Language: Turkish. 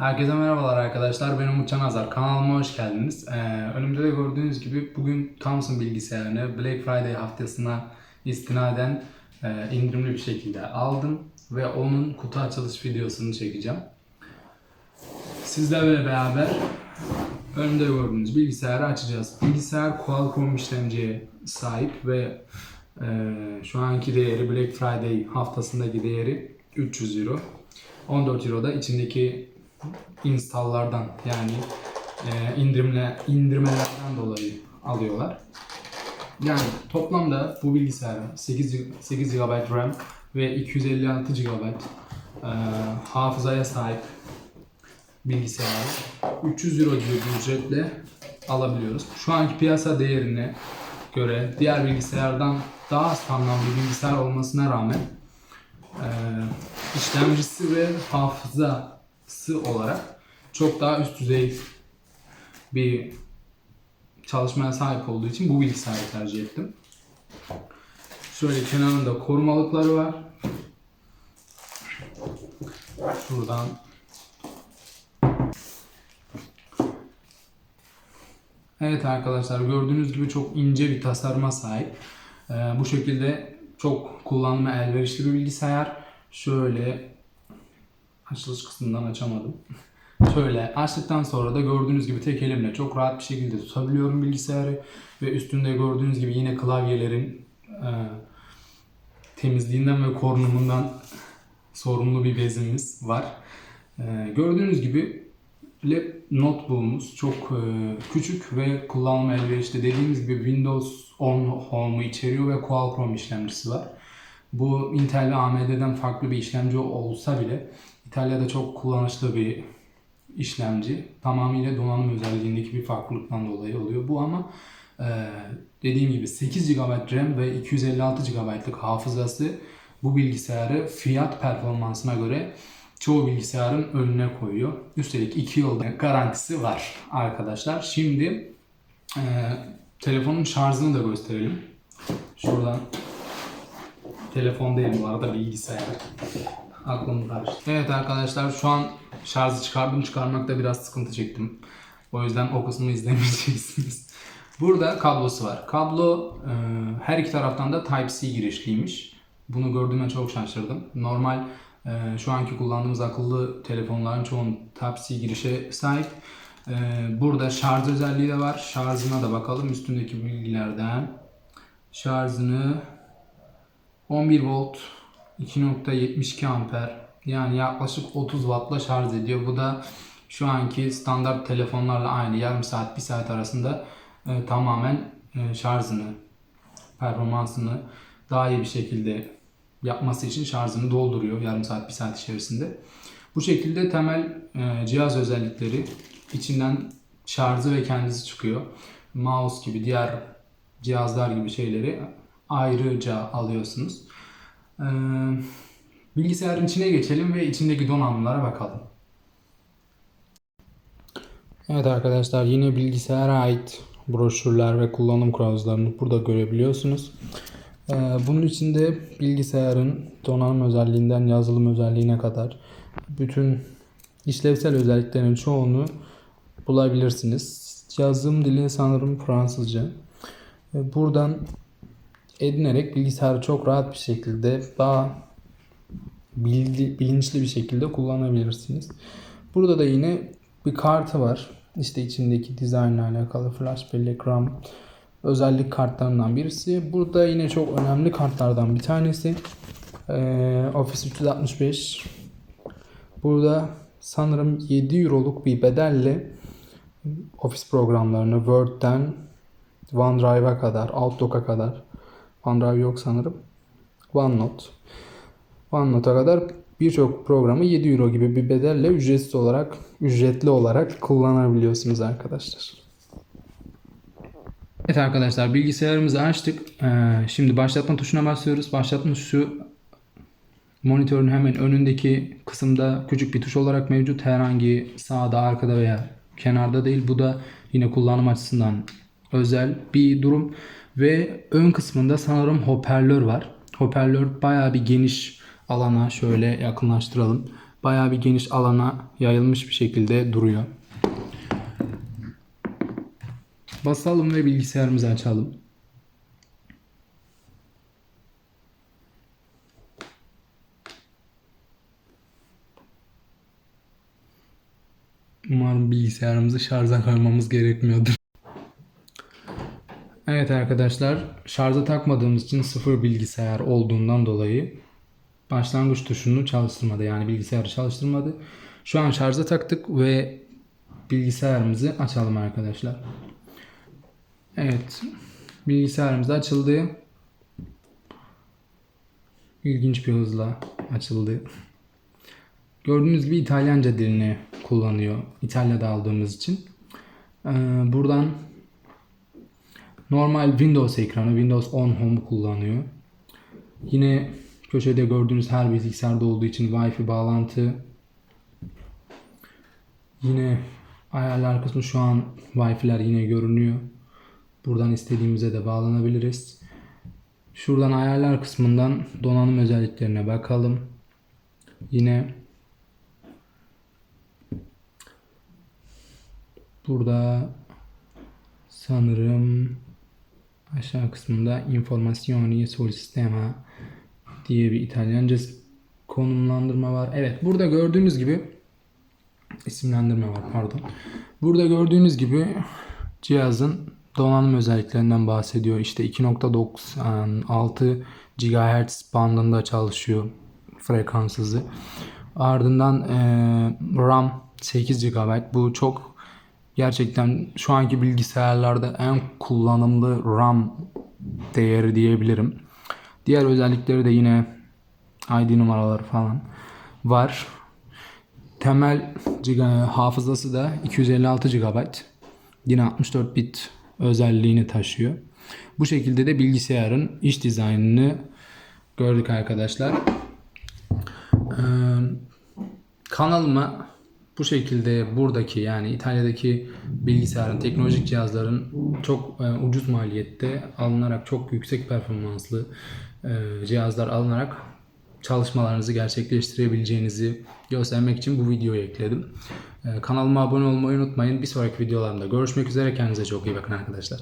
Herkese merhabalar arkadaşlar. Ben Umut Canazar. Kanalıma hoş geldiniz. Ee, önümde de gördüğünüz gibi bugün Thomson bilgisayarını Black Friday haftasına istinaden e, indirimli bir şekilde aldım ve onun kutu açılış videosunu çekeceğim. Sizlerle beraber önümde gördüğünüz bilgisayarı açacağız. Bilgisayar Qualcomm işlemciye sahip ve e, şu anki değeri Black Friday haftasındaki değeri 300 euro. 14 euro da içindeki installlardan yani e, indirimle indirmelerden dolayı alıyorlar. Yani toplamda bu bilgisayarın 8, 8 GB RAM ve 256 GB e, hafızaya sahip bilgisayarı 300 euro gibi bir ücretle alabiliyoruz. Şu anki piyasa değerine göre diğer bilgisayardan daha az anlamlı bir bilgisayar olmasına rağmen e, işlemcisi ve hafızası olarak çok daha üst düzey bir çalışmaya sahip olduğu için bu bilgisayarı tercih ettim. Şöyle kenarında korumalıkları var. Şuradan Evet arkadaşlar gördüğünüz gibi çok ince bir tasarıma sahip. Ee, bu şekilde çok kullanıma elverişli bir bilgisayar. Şöyle açılış kısmından açamadım. Şöyle açtıktan sonra da gördüğünüz gibi tek elimle çok rahat bir şekilde tutabiliyorum bilgisayarı. Ve üstünde gördüğünüz gibi yine klavyelerin e, temizliğinden ve korunumundan sorumlu bir bezimiz var. E, gördüğünüz gibi lap notebook'umuz çok e, küçük ve kullanma elverişli. Dediğimiz gibi Windows 10 Home'u içeriyor ve Qualcomm işlemcisi var. Bu Intel ve AMD'den farklı bir işlemci olsa bile İtalya'da çok kullanışlı bir işlemci. Tamamıyla donanım özelliğindeki bir farklılıktan dolayı oluyor bu ama e, dediğim gibi 8 GB RAM ve 256 GB'lık hafızası bu bilgisayarı fiyat performansına göre çoğu bilgisayarın önüne koyuyor. Üstelik 2 yılda garantisi var arkadaşlar. Şimdi e, telefonun şarjını da gösterelim. Şuradan telefon değil bu arada bilgisayar. Aklım karıştı. Evet arkadaşlar şu an şarjı çıkardım. Çıkarmakta biraz sıkıntı çektim. O yüzden o kısmını izlemeyeceksiniz. Burada kablosu var. Kablo e, her iki taraftan da Type-C girişliymiş. Bunu gördüğüme çok şaşırdım. Normal e, şu anki kullandığımız akıllı telefonların çoğun Type-C girişe sahip. E, burada şarj özelliği de var. Şarjına da bakalım üstündeki bilgilerden. Şarjını 11 volt 2.72 amper yani yaklaşık 30 wattla şarj ediyor. Bu da şu anki standart telefonlarla aynı yarım saat 1 saat arasında e, tamamen e, şarjını performansını daha iyi bir şekilde yapması için şarjını dolduruyor yarım saat 1 saat içerisinde. Bu şekilde temel e, cihaz özellikleri içinden şarjı ve kendisi çıkıyor. Mouse gibi diğer cihazlar gibi şeyleri ayrıca alıyorsunuz. Ee, bilgisayarın içine geçelim ve içindeki donanımlara bakalım. Evet arkadaşlar yine bilgisayara ait broşürler ve kullanım kılavuzlarını burada görebiliyorsunuz. Ee, bunun içinde bilgisayarın donanım özelliğinden yazılım özelliğine kadar bütün işlevsel özelliklerin çoğunu bulabilirsiniz. Yazım dili sanırım Fransızca. Ee, Buradan edinerek bilgisayarı çok rahat bir şekilde daha bildi, bilinçli bir şekilde kullanabilirsiniz. Burada da yine bir kartı var. İşte içindeki dizaynla alakalı flash bellek RAM özellik kartlarından birisi. Burada yine çok önemli kartlardan bir tanesi. Ee, Office 365. Burada sanırım 7 euroluk bir bedelle Office programlarını Word'den OneDrive'a kadar, Outlook'a kadar OneDrive yok sanırım. OneNote. OneNote'a kadar birçok programı 7 euro gibi bir bedelle ücretsiz olarak, ücretli olarak kullanabiliyorsunuz arkadaşlar. Evet arkadaşlar bilgisayarımızı açtık. Ee, şimdi başlatma tuşuna basıyoruz. Başlatma tuşu monitörün hemen önündeki kısımda küçük bir tuş olarak mevcut. Herhangi sağda, arkada veya kenarda değil. Bu da yine kullanım açısından özel bir durum. Ve ön kısmında sanırım hoparlör var. Hoparlör bayağı bir geniş alana şöyle yakınlaştıralım. bayağı bir geniş alana yayılmış bir şekilde duruyor. Basalım ve bilgisayarımızı açalım. Umarım bilgisayarımızı şarja koymamız gerekmiyordur. Evet arkadaşlar, şarja takmadığımız için sıfır bilgisayar olduğundan dolayı başlangıç tuşunu çalıştırmadı. Yani bilgisayarı çalıştırmadı. Şu an şarja taktık ve bilgisayarımızı açalım arkadaşlar. Evet, bilgisayarımız açıldı. İlginç bir hızla açıldı. Gördüğünüz gibi İtalyanca dilini kullanıyor. İtalya'da aldığımız için. Ee, buradan normal Windows ekranı, Windows 10 Home kullanıyor. Yine köşede gördüğünüz her bilgisayarda olduğu için Wi-Fi bağlantı. Yine ayarlar kısmı şu an Wi-Fi'ler yine görünüyor. Buradan istediğimize de bağlanabiliriz. Şuradan ayarlar kısmından donanım özelliklerine bakalım. Yine burada sanırım aşağı kısmında informazioni sul sistema diye bir İtalyanca konumlandırma var. Evet burada gördüğünüz gibi isimlendirme var pardon. Burada gördüğünüz gibi cihazın donanım özelliklerinden bahsediyor. İşte 2.96 GHz bandında çalışıyor frekans hızı. Ardından RAM 8 GB. Bu çok gerçekten şu anki bilgisayarlarda en kullanımlı RAM değeri diyebilirim. Diğer özellikleri de yine ID numaraları falan var. Temel hafızası da 256 GB. Yine 64 bit özelliğini taşıyor. Bu şekilde de bilgisayarın iç dizaynını gördük arkadaşlar. Ee, kanalıma bu şekilde buradaki yani İtalya'daki bilgisayarın, teknolojik cihazların çok e, ucuz maliyette alınarak çok yüksek performanslı e, cihazlar alınarak çalışmalarınızı gerçekleştirebileceğinizi göstermek için bu videoyu ekledim. E, kanalıma abone olmayı unutmayın. Bir sonraki videolarımda görüşmek üzere. Kendinize çok iyi bakın arkadaşlar.